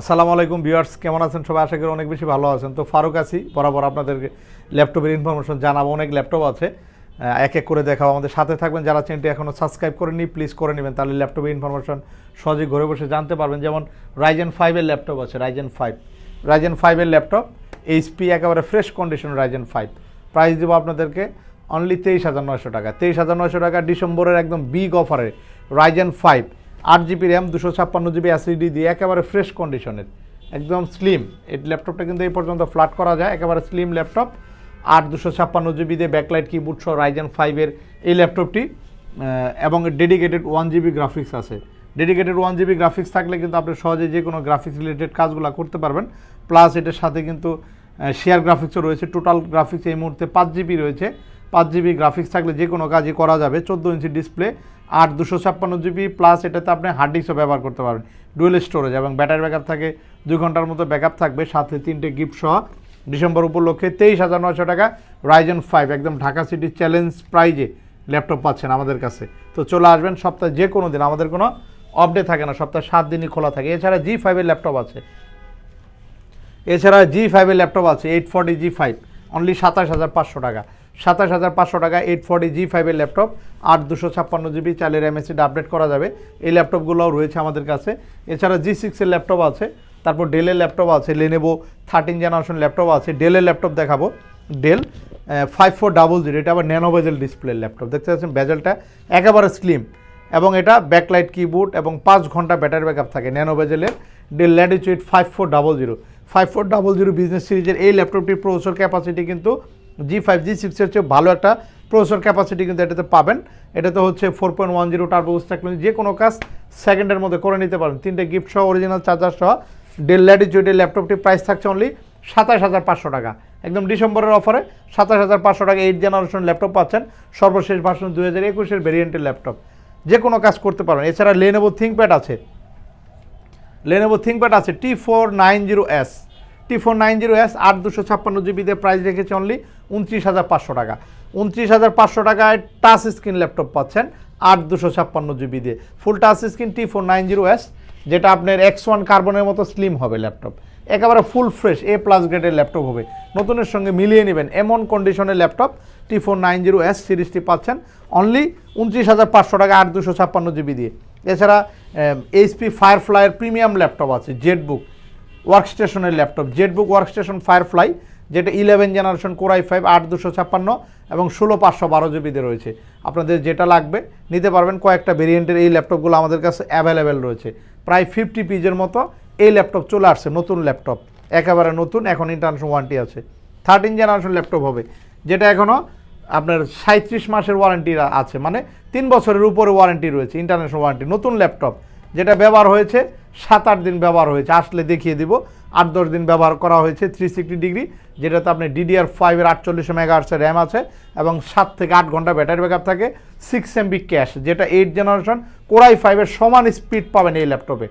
আসসালামু আলাইকুম ভিউয়ার্স, কেমন আছেন? সবাই আশা করি অনেক বেশি ভালো আছেন। তো ফারুক আছি, বরাবর আপনাদেরকে ল্যাপটপের ইনফরমেশন জানাব, অনেক ল্যাপটপ আছে। এক এক করে দেখাবো। আমাদের সাথে থাকবেন যারা চ্যানেলটি এখনও সাবস্ক্রাইব করে করেনি প্লিজ করে নেবেন, তাহলে ল্যাপটপের ইনফরমেশন সহজে ঘরে বসে জানতে পারবেন। যেমন রাইজেন ফাইভের ল্যাপটপ আছে রাইজেন ফাইভ রাইজেন ফাইভের ল্যাপটপ এইচপি একেবারে fresh condition Ryzen five price দেবো আপনাদেরকে অনলি তেইশ হাজার নয়শো টাকা। তেইশ হাজার নয়শো টাকা ডিসেম্বরের একদম বিগ অফারে রাইজেন ফাইভ আট জিবি র্যাম, দুশো ছাপ্পান্ন জিবি অ্যাসিডি দিয়ে একেবারে ফ্রেশ কন্ডিশনের একদম স্লিম এই ল্যাপটপটা কিন্তু এই পর্যন্ত ফ্ল্যাট করা যায়, একেবারে স্লিম ল্যাপটপ আট, দুশো ছাপ্পান্ন জিবি দিয়ে ব্যাকলাইট কিবোর্ড সহ রাইজেন ফাইভের এই ল্যাপটপটি এবং ডেডিকেটেড ওয়ান জিবি গ্রাফিক্স আছে। ডেডিকেটেড ওয়ান জিবি গ্রাফিক্স থাকলে কিন্তু আপনি সহজে যে কোনো গ্রাফিক্স রিলেটেড কাজগুলো করতে পারবেন। প্লাস এটার সাথে কিন্তু শেয়ার গ্রাফিক্সও রয়েছে। টোটাল গ্রাফিক্স এই মুহূর্তে পাঁচ জিবি রয়েছে। পাঁচ জিবি গ্রাফিক্স থাকলে যে কোনো কাজই করা যাবে। চোদ্দ ইঞ্চি ডিসপ্লে আর দুশো ছাপ্পান্ন জিবি প্লাস এটাতে আপনি হার্ড ডিস্কও ব্যবহার করতে পারবেন। ডুয়েল স্টোরেজ এবং ব্যাটারি ব্যাকআপ থাকে, দুই ঘণ্টার মতো ব্যাকআপ থাকবে, সাথে তিনটে গিফট সহ। ডিসেম্বর উপলক্ষে তেইশ হাজার নয়শো টাকা রাইজেন ফাইভ একদম ঢাকা সিটি চ্যালেঞ্জ প্রাইজে ল্যাপটপ পাচ্ছেন আমাদের কাছে। তো চলে আসবেন, সপ্তাহে যে কোনো দিন, আমাদের কোনো অফডে থাকে না, সপ্তাহে সাত দিনই খোলা থাকে। এছাড়া জি ফাইভের ল্যাপটপ আছে। এছাড়া জি ফাইভের ল্যাপটপ আছে eight forty G five only সাতাশ হাজার পাঁচশো টাকা। সাতাশ হাজার পাঁচশো টাকা এইট ফর্টি জি ফাইভের ল্যাপটপ, আট দুশো ছাপ্পান্ন জিবি চালের এমএসিটা আপডেট করা যাবে। এই ল্যাপটপগুলোও রয়েছে আমাদের কাছে। এছাড়া জি সিক্সের ল্যাপটপ আছে, তারপর ডেলের ল্যাপটপ আছে লেনেভো থার্টিন জেনারেশন ল্যাপটপ আছে ডেলের ল্যাপটপ দেখাবো। Dell five four double zero এটা আবার ন্যানো বেজেল ডিসপ্লে ল্যাপটপ। দেখতে পাচ্ছেন বেজেলটা একেবারে স্লিম এবং এটা ব্যাকলাইট কিবোর্ড এবং পাঁচ ঘণ্টা ব্যাটারি ব্যাকআপ থাকে nano বেজেলের Dell Latitude five four double zero five four double zero business সিরিজের এই ল্যাপটপটির প্রসেসর ক্যাপাসিটি কিন্তু জি ফাইভ জি সিক্সের চেয়ে ভালো একটা প্রসেসর ক্যাপাসিটি কিন্তু এটাতে পাবেন। এটাতে হচ্ছে four point one zero turbos technology যে কোনো কাজ সেকেন্ডের মধ্যে করে নিতে পারেন। তিনটে গিফট সহ অরিজিনাল চার্জার সহ ডেল ল্যাটিচিউডের ল্যাপটপটির প্রাইস থাকছে অনলি সাতাশ হাজার পাঁচশো টাকা। একদম ডিসেম্বরের অফারে সাতাশ হাজার পাঁচশো টাকা এইট জেনারেশন ল্যাপটপ পাচ্ছেন। সর্বশেষ ভার্সন দু হাজার একুশের ভেরিয়েন্টের ল্যাপটপ যে কোনো কাজ করতে পারেন। এছাড়া লেনেভো থিঙ্কপ্যাড আছে। লেনেভো থিঙ্কপ্যাড আছে T four nine zero S T four nine zero S, আট দুশো ছাপ্পান্ন জিবিতে প্রাইস রেখেছে অনলি উনত্রিশ হাজার পাঁচশো টাকা। উনত্রিশ হাজার পাঁচশো টাকায় টাচ স্ক্রিন ল্যাপটপ পাচ্ছেন, আট দুশো ছাপ্পান্ন জিবি দিয়ে। Full touch screen T four nine zero S যেটা আপনার এক্স ওয়ান কার্বনের মতো স্লিম হবে ল্যাপটপ একেবারে ফুল ফ্রেশ এ প্লাস গ্রেডের ল্যাপটপ হবে। নতুনের সঙ্গে মিলিয়ে নেবেন এমন কন্ডিশনের laptop T four nine zero S সিরিজটি পাচ্ছেন অনলি উনত্রিশ হাজার পাঁচশো টাকা, আট দুশো ছাপ্পান্ন জিবি দিয়ে। এছাড়া এইচপি ফায়ারফ্লাইয়ের প্রিমিয়াম ল্যাপটপ আছে জেটবুক ওয়ার্কস্টেশনের ল্যাপটপ জেটবুক ওয়ার্কস্টেশন ফায়ারফ্লাই যেটা eleven generation core i five আট দুশো ছাপ্পান্ন এবং ষোলো পাঁচশো বারো জিবিতে রয়েছে। আপনাদের যেটা লাগবে, নিতে পারবেন কয়েকটা ভেরিয়েন্টের এই ল্যাপটপগুলো আমাদের কাছে অ্যাভেলেবেল রয়েছে। প্রায় ফিফটি পিজের মতো এই ল্যাপটপ চলে আসছে, নতুন ল্যাপটপ একেবারে নতুন, এখন ইন্টারন্যাশনাল ওয়ারেন্টি আছে। থার্টিন জেনারেশন ল্যাপটপ হবে, যেটা এখনও আপনার সাঁত্রিশ মাসের ওয়ারেন্টি আছে। মানে তিন বছরের উপরে ওয়ারেন্টি রয়েছে ইন্টারন্যাশনাল ওয়ারেন্টি নতুন ল্যাপটপ যেটা ব্যবহার হয়েছে, সাত আট দিন ব্যবহার হয়েছে। আসলে দেখিয়ে দিব, আট দশ দিন ব্যবহার করা হয়েছে থ্রি সিক্সটি ডিগ্রি যেটাতে আপনি ডিডিআর ফাইভের আটচল্লিশ মেগাহার্সের র্যাম আছে এবং সাত থেকে আট ঘণ্টা ব্যাটারি ব্যাকআপ থাকে সিক্স এমবি ক্যাশ যেটা এইট জেনারেশন কোরাই ফাইভের সমান স্পিড পাবেন এই ল্যাপটপে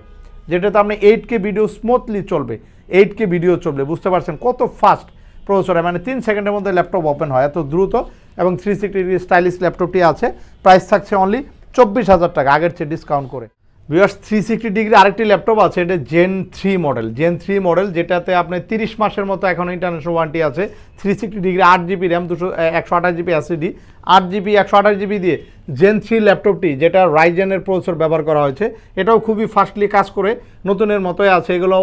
যেটাতে আপনি এইট কে ভিডিও স্মুথলি চলবে এইট কে ভিডিও চলবে, বুঝতে পারছেন কত ফাস্ট প্রসেসরে মানে তিন সেকেন্ডের মধ্যে ল্যাপটপ ওপেন হয়, এত দ্রুত এবং থ্রি সিক্সটি ডিগ্রি স্টাইলিশ ল্যাপটপটি আছে প্রাইস থাকছে অনলি চব্বিশ হাজার টাকা, আগের চেয়ে ডিসকাউন্ট করে। বিয়ার্স থ্রি সিক্সটি ডিগ্রি আরেকটি ল্যাপটপ আছে, এটা gen three model gen three model যেটাতে আপনার তিরিশ মাসের মতো এখন ইন্টারন্যাশনাল ওয়ারেন্টি আছে। থ্রি সিক্সটি ডিগ্রি আট জিবি র্যাম দুশো একশো আঠাশ জিবি এসিডি আট জিবি একশো আঠাশ জিবি দিয়ে জেন থ্রি ল্যাপটপটি যেটা রাইজেনের প্রসেসর ব্যবহার করা হয়েছে, এটাও খুবই ফাস্টলি কাজ করে, নতুনের মতোই আছে এগুলো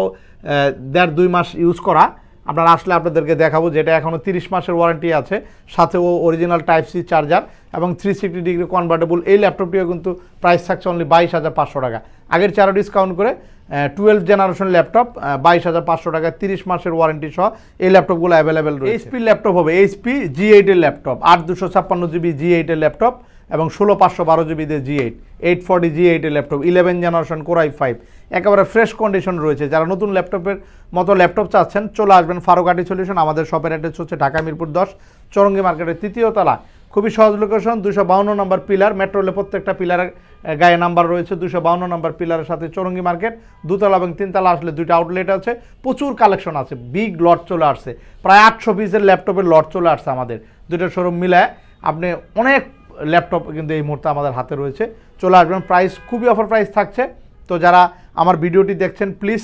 দেড় দুই মাস ইউজ করা। আপনারা আসলে আপনাদেরকে দেখাবো যেটা এখনও তিরিশ মাসের ওয়ারেন্টি আছে, সাথে ও অরিজিনাল টাইপ সি চার্জার এবং থ্রি সিক্সটি ডিগ্রি কনভার্টেবল এই ল্যাপটপটিও কিন্তু প্রাইস থাকছে অনলি বাইশ হাজার পাঁচশো টাকা। আগের চারো ডিসকাউন্ট করে টুয়েলভ জেনারেশন ল্যাপটপ বাইশ হাজার পাঁচশো টাকা তিরিশ মাসের ওয়ারেন্টি সহ এই ল্যাপটপগুলো অ্যাভেলেবেল রয়েছে। এইচপি ল্যাপটপ হবে এইচপি জি এইটের ল্যাপটপ আট দুশো ছাপ্পান্ন জিবি জি এইটের ল্যাপটপ এবং ষোলো পাঁচশো বারো জিবি দিয়ে G eight eight forty G এইটের laptop eleven generation core i five একেবারে ফ্রেশ কন্ডিশন রয়েছে। যারা নতুন ল্যাপটপের মতো ল্যাপটপ চাচ্ছেন, চলে আসবেন ফারুকাটি সলিউশন আমাদের শপের অ্যাড্রেস হচ্ছে ঢাকা মিরপুর দশ, চরঙ্গি মার্কেটের তৃতীয় তলা খুবই সহজ লোকেশন দুশো বাউন্ন নম্বর পিলার মেট্রো রেলে প্রত্যেকটা পিলারের গায়ে নাম্বার রয়েছে, দুশো বাউন্ন নম্বর পিলারের সাথে চরঙ্গি মার্কেট দুতলা এবং তিনতলা আসলে দুইটা আউটলেট আছে। প্রচুর কালেকশন আছে বিগ লট চলে আসছে। প্রায় আটশো পিসের ল্যাপটপের লট চলে আসছে আমাদের। দুটো শোরুম মিলায় আপনি অনেক ল্যাপটপ কিন্তু এই মুহূর্তে আমাদের হাতে রয়েছে। চলে আসবেন প্রাইস খুবই অফার প্রাইস থাকছে। তো যারা আমার ভিডিওটি দেখছেন প্লিজ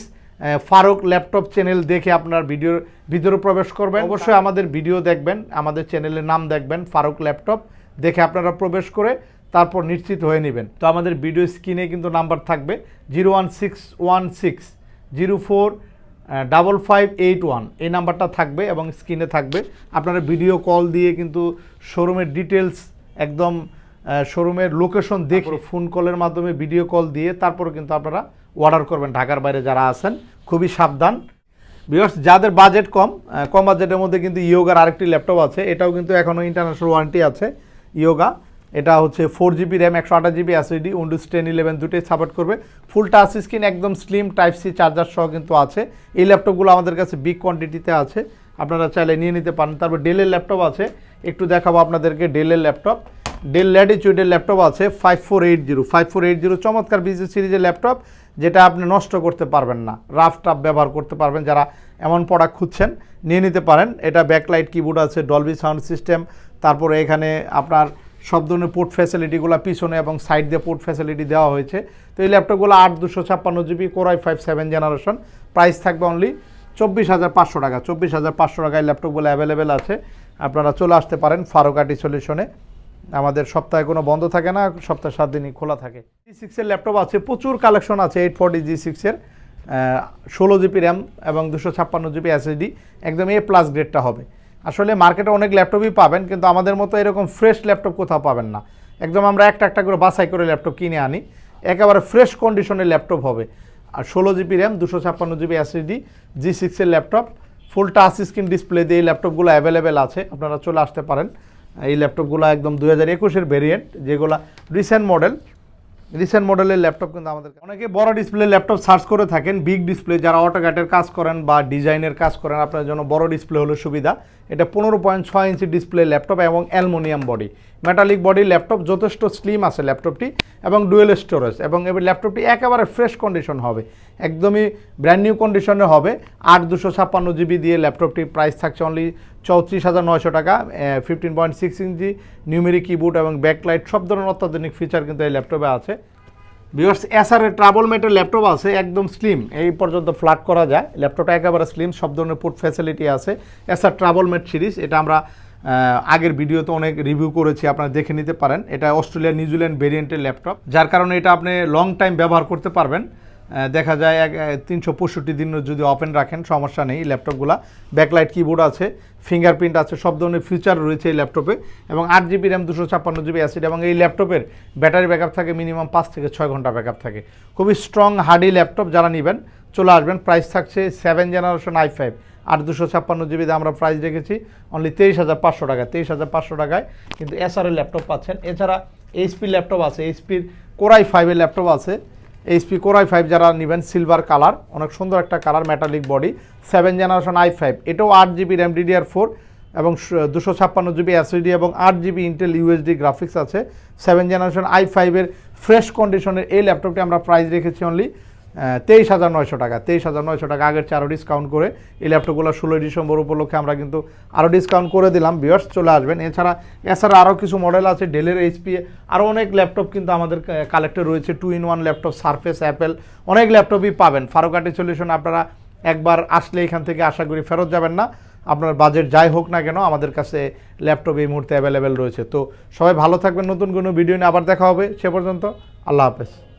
ফারুক ল্যাপটপ চ্যানেল দেখে আপনার ভিডিওর ভিতরে প্রবেশ করবেন। অবশ্যই। আমাদের ভিডিও দেখবেন আমাদের চ্যানেলের নাম দেখবেন ফারুক ল্যাপটপ দেখে আপনারা প্রবেশ করে তারপর নিশ্চিত হয়ে নেবেন। তো আমাদের ভিডিও স্ক্রিনে কিন্তু নাম্বার থাকবে zero one six one six zero four double five eight one. এই নাম্বারটা থাকবে এবং স্ক্রিনে থাকবে। আপনারা ভিডিও কল দিয়ে কিন্তু শোরুমের ডিটেলস একদম শোরুমের লোকেশন দেখে ফোন কলের মাধ্যমে ভিডিও কল দিয়ে তারপর কিন্তু আপনারা অর্ডার করবেন ঢাকার বাইরে যারা আছেন, খুবই সাবধান। বিকজ যাদের বাজেট কম কম বাজেটের মধ্যে কিন্তু ইয়োগার আরেকটি ল্যাপটপ আছে, এটাও কিন্তু এখনও ইন্টারন্যাশনাল ওয়ারেন্টি আছে। ইয়োগা এটা হচ্ছে ফোর জিবি র্যাম একশো আঠাশ GB SSD Windows ten eleven দুটোই সাপোর্ট করবে। ফুল টাচ স্ক্রিন একদম স্লিম টাইপ সি চার্জার সহ কিন্তু আছে। এই ল্যাপটপগুলো আমাদের কাছে বিগ কোয়ান্টিটিতে আছে। আপনারা চাইলে নিয়ে নিতে পারেন। তারপর ডেলের ল্যাপটপ আছে। একটু দেখাবো আপনাদেরকে ডেলের ল্যাপটপ ডেল ল্যাটিচিউডের ল্যাপটপ আছে five four eight zero five four eight zero চমৎকার বিজি সিরিজের ল্যাপটপ যেটা আপনি নষ্ট করতে পারবেন না। রাফ টাফ ব্যবহার করতে পারবেন, যারা এমন প্রোডাক্ট খুঁজছেন, নিয়ে নিতে পারেন। এটা ব্যাকলাইট কিবোর্ড আছে ডলবি সাউন্ড সিস্টেম তারপরে এখানে আপনার সব ধরনের পোর্ট ফ্যাসিলিটিগুলো পিছনে এবং সাইড দিয়ে পোর্ট ফ্যাসিলিটি দেওয়া হয়েছে। তো এই ল্যাপটপগুলো আট দুশো ছাপ্পান্ন GB core i five seven generation price থাকবে অনলি চব্বিশ হাজার পাঁচশো টাকা। চব্বিশ হাজার পাঁচশো টাকায় ল্যাপটপগুলো অ্যাভেলেবেল আছে। আপনারা চলে আসতে পারেন ফারুকাটি সলিউশনে আমাদের সপ্তাহে কোনো বন্ধ থাকে না, সপ্তাহে সাত দিনই খোলা থাকে। জি সিক্সের ল্যাপটপ আছে, প্রচুর কালেকশন আছে এইট ফোরটি জি সিক্সের ষোলো জিবি র্যাম এবং দুশো ছাপ্পান্ন জিবি এসএসডি একদম এ প্লাস গ্রেডটা হবে। আসলে মার্কেটে অনেক ল্যাপটপই পাবেন, কিন্তু আমাদের মতো এরকম ফ্রেশ ল্যাপটপ কোথাও পাবেন না। একদম আমরা একটা একটা করে বাছাই করে ল্যাপটপ কিনে আনি, একেবারে ফ্রেশ কন্ডিশনের ল্যাপটপ হবে। আর ষোলো জিবি র্যাম দুশো ছাপ্পান্ন জিবি এসএসডি জি সিক্সের laptop full touch screen display দিয়ে এই ল্যাপটপগুলো অ্যাভেলেবেল আছে, আপনারা চলে আসতে পারেন। এই ল্যাপটপগুলো একদম দু হাজার একুশের ভেরিয়েন্ট যেগুলো রিসেন্ট মডেল রিসেন্ট মডেলের ল্যাপটপ কিন্তু আমাদের অনেকে বড় ডিসপ্লে ল্যাপটপ সার্চ করে থাকেন বিগ ডিসপ্লে যারা অটোক্যাটের কাজ করেন বা ডিজাইনের কাজ করেন, আপনার জন্য বড় ডিসপ্লে হলো সুবিধা। এটা পনেরো পয়েন্ট ছয় ইঞ্চি ডিসপ্লে ল্যাপটপ এবং aluminium body metallic body laptop যথেষ্ট স্লিম আছে ল্যাপটপটি এবং ডুয়েল স্টোরেজ এবং এবার ল্যাপটপটি একেবারে ফ্রেশ কন্ডিশন হবে। একদমই ব্র্যান্ড নিউ কন্ডিশনে হবে। আট দুশো ছাপ্পান্ন জিবি দিয়ে ল্যাপটপটির প্রাইস থাকছে অনলি চৌত্রিশ হাজার নয়শো টাকা fifteen point six inch numeric keyboard এবং ব্যাকলাইট সব ধরনের অত্যাধুনিক ফিচার কিন্তু এই ল্যাপটপে আছে। বিকজ এসআরের ট্রাভেল মেটের ল্যাপটপ আছে, একদম স্লিম এই পর্যন্ত ফ্ল্যাট করা যায়। ল্যাপটপটা একেবারে স্লিম সব ধরনের পুট ফ্যাসিলিটি আছে। এসআর ট্রাভেল মেট সিরিজ, এটা আমরা আগের ভিডিওতে অনেক রিভিউ করেছি, আপনারা দেখে নিতে পারেন। এটা অস্ট্রেলিয়া নিউজিল্যান্ড ভেরিয়েন্টের ল্যাপটপ। যার কারণে এটা আপনি লং টাইম ব্যবহার করতে পারবেন। দেখা যায় এক তিনশো পঁয়ষট্টি দিন যদি ওপেন রাখেন, সমস্যা নেই ল্যাপটপগুলো ব্যাকলাইট কিবোর্ড আছে ফিঙ্গারপ্রিন্ট আছে, সব ধরনের ফিচার রয়েছে এই ল্যাপটপে এবং আট জিবি র্যাম দুশো ছাপ্পান্ন জিবি অ্যাসিড এবং এই ল্যাপটপের ব্যাটারি ব্যাকআপ থাকে মিনিমাম পাঁচ থেকে ছয় ঘণ্টা ব্যাকআপ থাকে। খুবই স্ট্রং হার্ডি ল্যাপটপ যারা নেবেন, চলে আসবেন। প্রাইস থাকছে সেভেন জেনারেশন আই ফাইভ আট, দুশো ছাপ্পান্ন জিবিতে আমরা প্রাইস রেখেছি অনলি তেইশ হাজার পাঁচশো টাকা তেইশ হাজার পাঁচশো টাকায় কিন্তু এসআরের ল্যাপটপ পাচ্ছেন। এছাড়া এইচপি ল্যাপটপ আছে এইচপির কোরাই ফাইভের ল্যাপটপ আছে। এইচপি কোরাই ফাইভ যারা নেবেন সিলভার কালার অনেক সুন্দর একটা colour metallic body seven generation i five এটাও আট জিবি র্যাম ডিডিআর ফোর এবং দুশো ছাপ্পান্ন জিবি এসইডি এবং আট জিবি ইন্টেল ইউএসডি গ্রাফিক্স আছে। সেভেন জেনারেশন আই ফাইভের ফ্রেশ কন্ডিশনের এই ল্যাপটপটি আমরা প্রাইস রেখেছি অনলি তেইশ হাজার নয়শো টাকা। তেইশ হাজার নয়শো টাকা আগের চেয়ে আরও ডিসকাউন্ট করে এই ল্যাপটপগুলো ষোলোই ডিসেম্বর উপলক্ষে আমরা কিন্তু আরও ডিসকাউন্ট করে দিলাম। বিয়ার্স চলে আসবেন। এছাড়া এছাড়া আরও কিছু মডেল আছে ডেলের এইচপি আরও অনেক ল্যাপটপ কিন্তু আমাদের কালেক্টে রয়েছে। Two in one laptop surface Apple অনেক ল্যাপটপই পাবেন। ফারুকাটি সলিউশন আপনারা একবার আসলে এখান থেকে আশা করি ফেরত যাবেন না। আপনার বাজেট যাই হোক না কেন, আমাদের কাছে ল্যাপটপ এই মুহূর্তে অ্যাভেলেবেল রয়েছে। তো সবাই ভালো থাকবেন। নতুন কোনো ভিডিও নিয়ে আবার দেখা হবে। সে পর্যন্ত আল্লাহ হাফেজ।